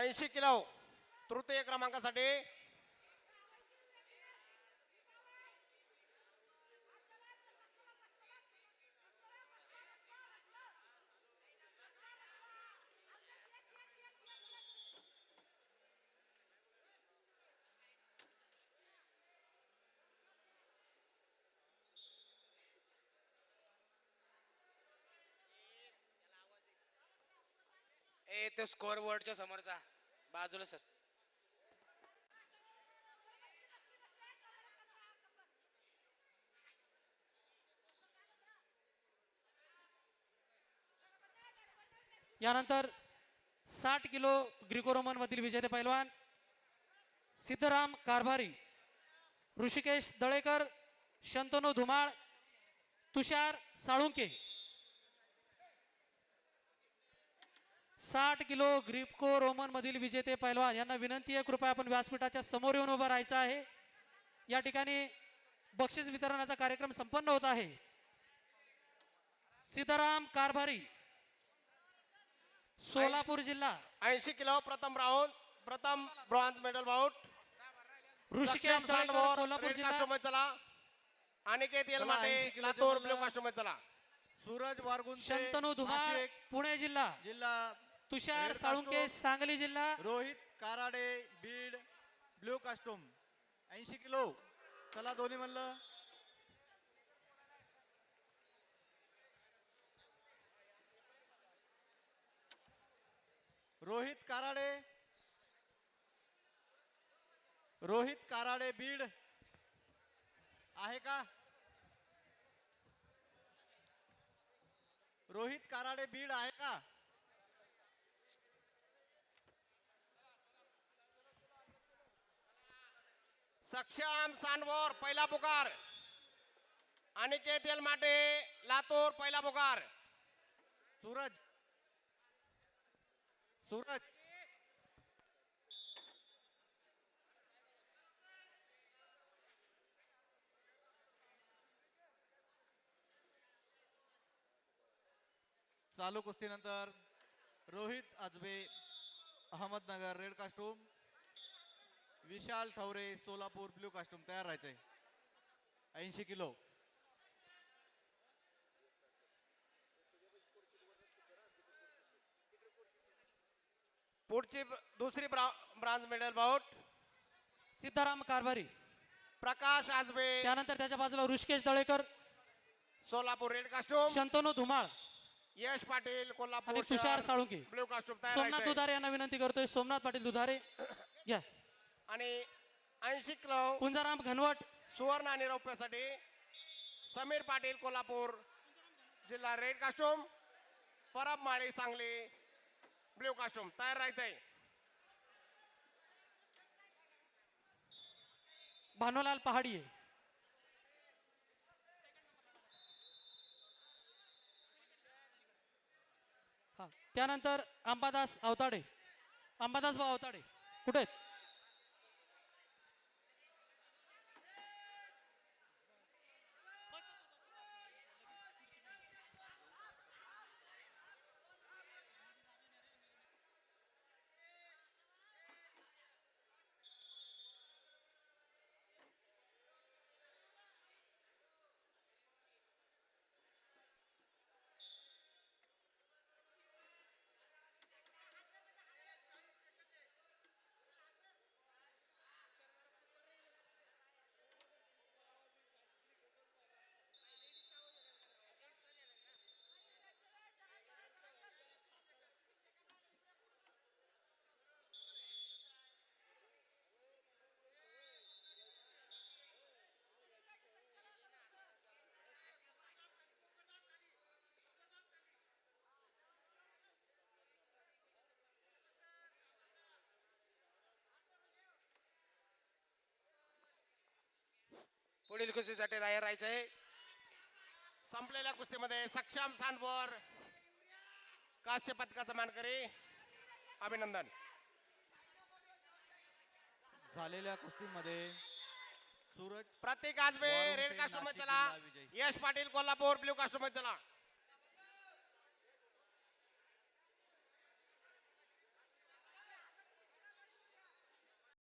ऐंशी किलो तृतीय क्रमांकासाठी ए ते स्कोअर बोर्डच्या समोरचा. बाजूला सर यानंतर साठ किलो ग्रिको रोमन मधील विजेते पैलवान सिद्धराम कारभारी ऋषिकेश दळेकर शंतनू धुमाळ तुषार साळुंके. साठ किलो ग्रिप्को रोमन मधील विजेते पैलवान यांना विनंती आहे कृपया आपण व्यासपीठाच्या समोर येऊन उभं राहायचं आहे. या ठिकाणी बक्षीस वितरणाचा कार्यक्रम संपन्न होत आहे. सीताराम कारभारी सोलापूर जिल्हा. ऐंशी किलो प्रथम राऊंड प्रथम bronze medal bout. Rishikesh Kolhapur जिल्हा. अनिकेत चला, येलमाटे 80 किलोचे लातूर मुलं. ब्ल्यू कास्टूम चला सूरज वारगुंटे शंतनू धुमाळ पुणे जिल्हा. जिल्हा तुषार साळुंके. सांगली जिल्हा. Rohit Karade Beed blue costume. ऐंशी किलो. चला दोन्ही म्हणलं. रोहित काराडे. रोहित काराडे बीड. आहे का? रोहित काराडे बीड आहे का? सक्षम सांडवोर पहिला पुकार. अनिकेत येलमाटे लातूर पहिला पुकार. सूरज. सूरज. चालू कुस्तीनंतर Rohit Ajbe Ahmednagar red costume. Vishal Thaware Solapur blue costume तयार राहायचंय. ऐंशी किलो. पुढची दुसरी bra- bronze medal bout Siddharam Karbhari. Prakash Ajbe. त्यानंतर त्याच्या बाजूला Rishikesh Dalekar. Solapur red costume Shantanu Dhumal. Yash Patil Kolhapur Tushar Salunke. Blue costume Somnath. Dudhare यांना विनंती करतोय. सोमनाथ पाटील दुधारे. घ्या आणि ऐंशी किलो पुंजाराम घनवट. सुवर्ण आणि रौप्यासाठी समीर पाटील कोल्हापूर जिल्हा red costume Parab Mali Sangli blue costume तयार राहायचंय. भानोलाल पहाडिये. हा त्यानंतर अंबादास अवताडे. अंबादास भाऊ अवताडे. कुठे आहेत? पुढील कुस्तीसाठी तयार राहायचंय. संपलेल्या कुस्तीमध्ये सक्षम सांडवर. कास्य पदकाचा मानकरी. अभिनंदन. झालेल्या कुस्तीमध्ये सूरज प्रतीक आजबे रेड कास्टूम नाशिक चला. यश पाटील कोल्हापूर ब्ल्यू कास्टूम चला